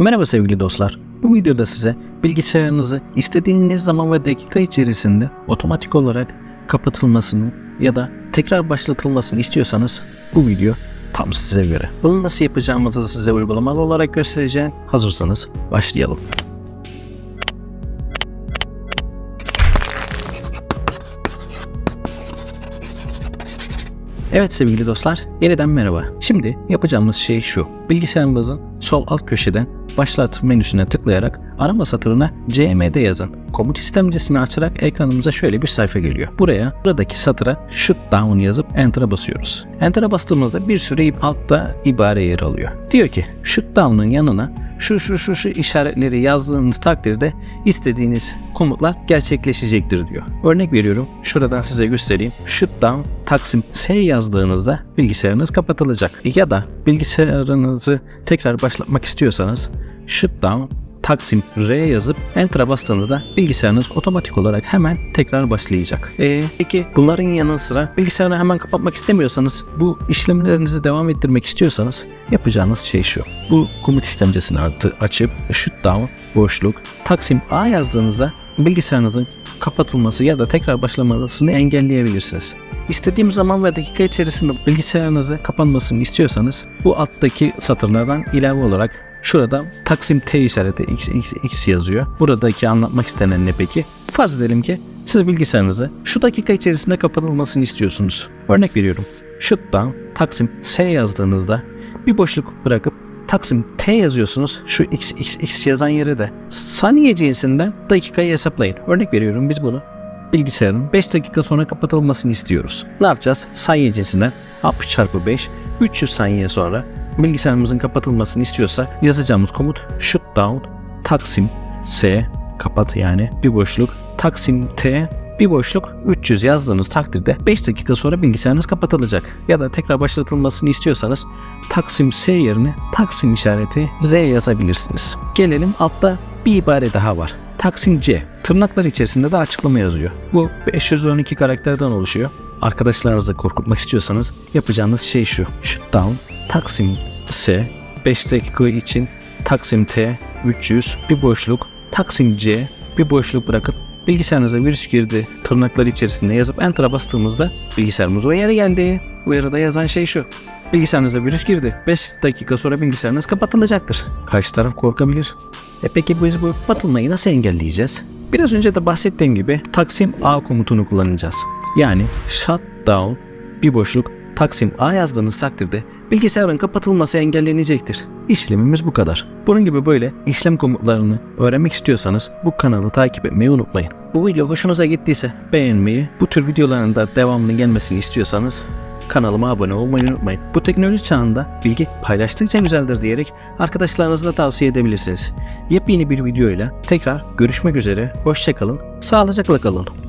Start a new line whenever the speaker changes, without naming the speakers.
Merhaba sevgili dostlar. Bu videoda size bilgisayarınızı istediğiniz zaman ve dakika içerisinde otomatik olarak kapatılmasını ya da tekrar başlatılmasını istiyorsanız bu video tam size göre. Bunu nasıl yapacağımızı size uygulamalı olarak göstereceğim. Hazırsanız başlayalım. Evet sevgili dostlar, yeniden merhaba. Şimdi yapacağımız şey şu. Bilgisayarınızın sol alt köşeden başlat menüsüne tıklayarak arama satırına CMD yazın. Komut istemcisini açarak ekranımıza şöyle bir sayfa geliyor. Buraya buradaki satıra shutdown yazıp enter'a basıyoruz. Enter'a bastığımızda bir sürü altta ibare yer alıyor. Diyor ki shutdown'un yanına şu şu şu şu işaretleri yazdığınız takdirde istediğiniz komutlar gerçekleşecektir diyor. Örnek veriyorum. Şuradan size göstereyim. Shutdown Taksim S yazdığınızda bilgisayarınız kapatılacak. Ya da bilgisayarınızı tekrar başlatmak istiyorsanız Shutdown Taksim R yazıp Enter'a bastığınızda bilgisayarınız otomatik olarak hemen tekrar başlayacak. Ee, peki bunların yanı sıra bilgisayarı hemen kapatmak istemiyorsanız bu işlemlerinizi devam ettirmek istiyorsanız yapacağınız şey şu. Bu komut istemcisini artı açıp shutdown boşluk Taksim A yazdığınızda bilgisayarınızın kapatılması ya da tekrar başlamasını engelleyebilirsiniz. İstediğim zaman ve dakika içerisinde bilgisayarınızı kapanmasını istiyorsanız bu alttaki satırlardan ilave olarak Şurada Taksim T işareti X, X, X yazıyor. Buradaki anlatmak istenen ne peki? Farz edelim ki siz bilgisayarınızı şu dakika içerisinde kapatılmasını istiyorsunuz. Örnek veriyorum. Shutdown Taksim S yazdığınızda bir boşluk bırakıp Taksim T yazıyorsunuz. Şu X, X, X yazan yere de saniye cinsinden dakikayı hesaplayın. Örnek veriyorum biz bunu bilgisayarın 5 dakika sonra kapatılmasını istiyoruz. Ne yapacağız? Saniye cinsinden 60 çarpı 5 300 saniye sonra bilgisayarımızın kapatılmasını istiyorsak yazacağımız komut shutdown taksim s kapat yani bir boşluk taksim t bir boşluk 300 yazdığınız takdirde 5 dakika sonra bilgisayarınız kapatılacak. Ya da tekrar başlatılmasını istiyorsanız Taksim S yerine Taksim işareti R yazabilirsiniz. Gelelim altta bir ibare daha var. Taksim C. Tırnaklar içerisinde de açıklama yazıyor. Bu 512 karakterden oluşuyor. Arkadaşlarınızı korkutmak istiyorsanız yapacağınız şey şu. Shutdown Taksim S 5 dakika için Taksim T 300 bir boşluk Taksim C bir boşluk bırakıp bilgisayarınıza virüs girdi tırnaklar içerisinde yazıp enter'a bastığımızda bilgisayarımız o yere geldi. Uyarıda yazan şey şu. Bilgisayarınıza virüs girdi. 5 dakika sonra bilgisayarınız kapatılacaktır. Karşı taraf korkabilir. E peki biz bu kapatılmayı nasıl engelleyeceğiz? Biraz önce de bahsettiğim gibi Taksim A komutunu kullanacağız. Yani shutdown bir boşluk Taksim A yazdığınız takdirde bilgisayarın kapatılması engellenecektir. İşlemimiz bu kadar. Bunun gibi böyle işlem komutlarını öğrenmek istiyorsanız bu kanalı takip etmeyi unutmayın. Bu video hoşunuza gittiyse beğenmeyi, bu tür videoların da devamlı gelmesini istiyorsanız kanalıma abone olmayı unutmayın. Bu teknoloji çağında bilgi paylaştıkça güzeldir diyerek arkadaşlarınızla tavsiye edebilirsiniz. Yepyeni bir videoyla tekrar görüşmek üzere, hoşçakalın, sağlıcakla kalın.